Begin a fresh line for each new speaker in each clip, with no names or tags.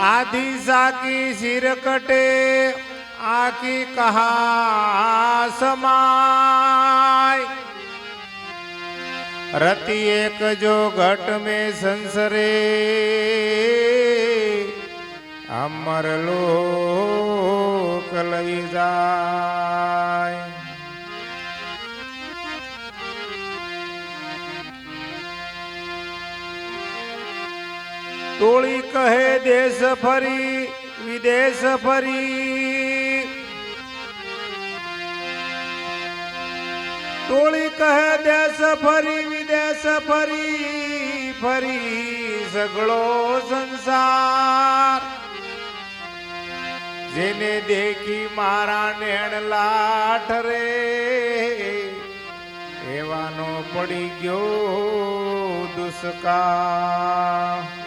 આધિ સાકી સિરકટે આખી કહા સમાય રતિ એક જો ઘટ મે સંસરે અમર લોક લઈ જાય ટોળી કહે દેશ ફરી, વિદેશ ફરી. ટોળી કહે દેશ ફરી, વિદેશ ફરી ફરી સગળો સંસાર. જેને દેખી મારા નેણ લાઠ રે, એવાનો પડી ગયો દુષ્કાળ.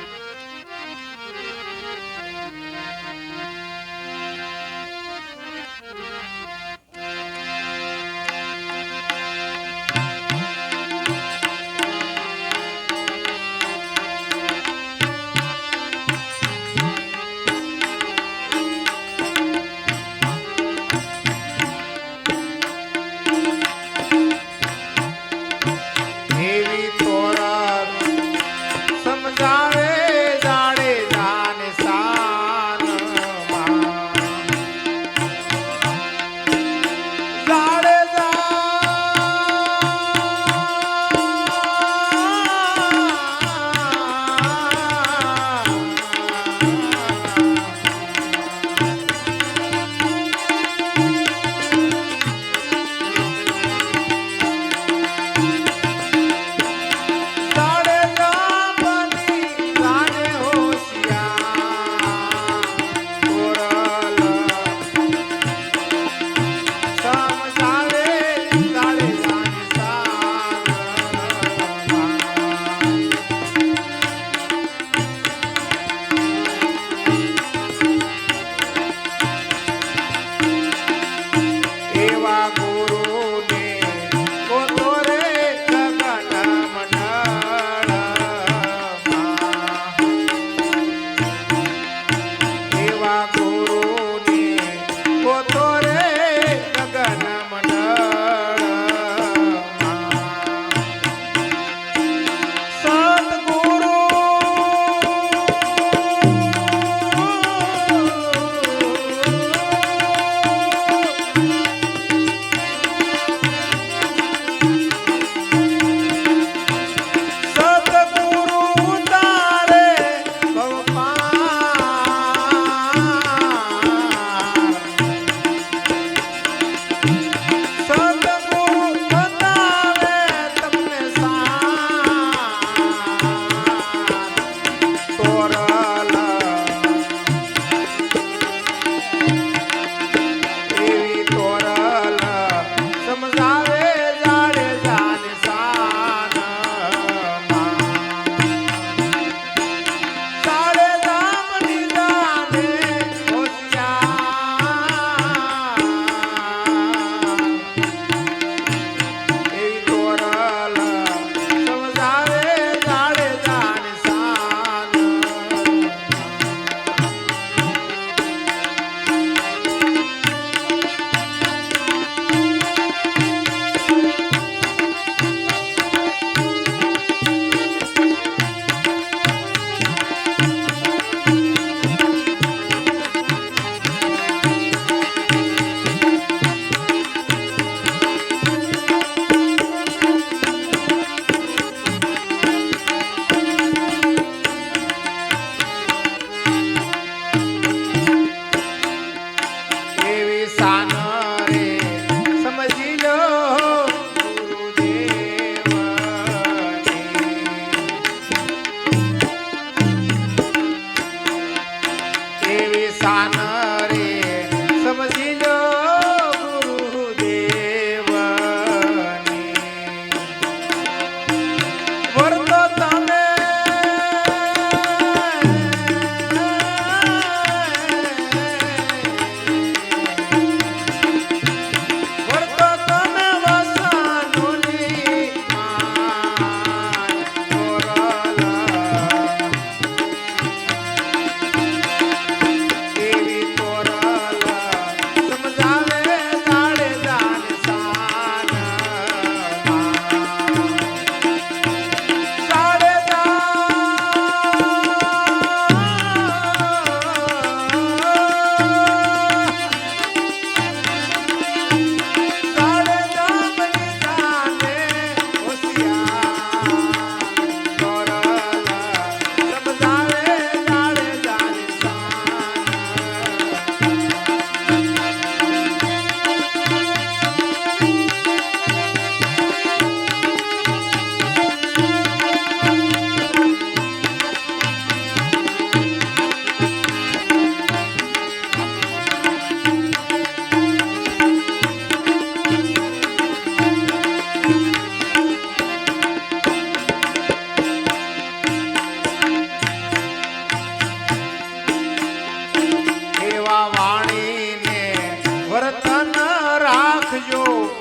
哟。